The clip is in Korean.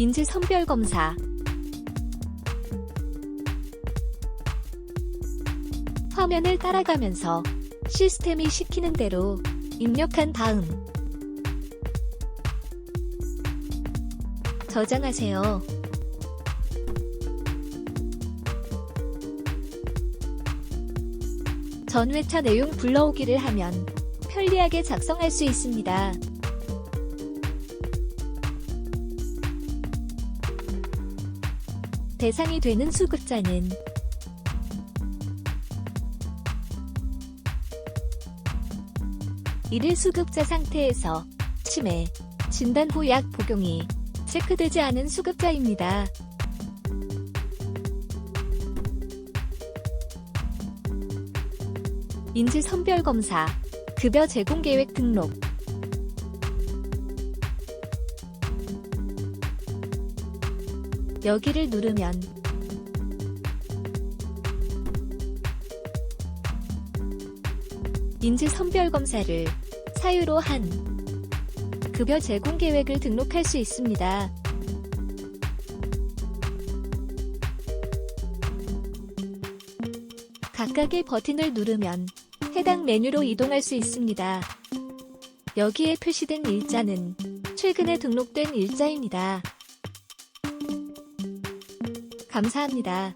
인지 선별 검사 화면을 따라가면서 시스템이 시키는 대로 입력한 다음 저장하세요. 전회차 내용 불러오기를 하면 편리하게 작성할 수 있습니다. 대상이 되는 수급자는 일일 수급자 상태에서 치매, 진단 후 약 복용이 체크되지 않은 수급자입니다. 인지 선별 검사, 급여 제공 계획 등록. 여기를 누르면 인지 선별 검사를 사유로 한 급여 제공 계획을 등록할 수 있습니다. 각각의 버튼을 누르면 해당 메뉴로 이동할 수 있습니다. 여기에 표시된 일자는 최근에 등록된 일자입니다. 감사합니다.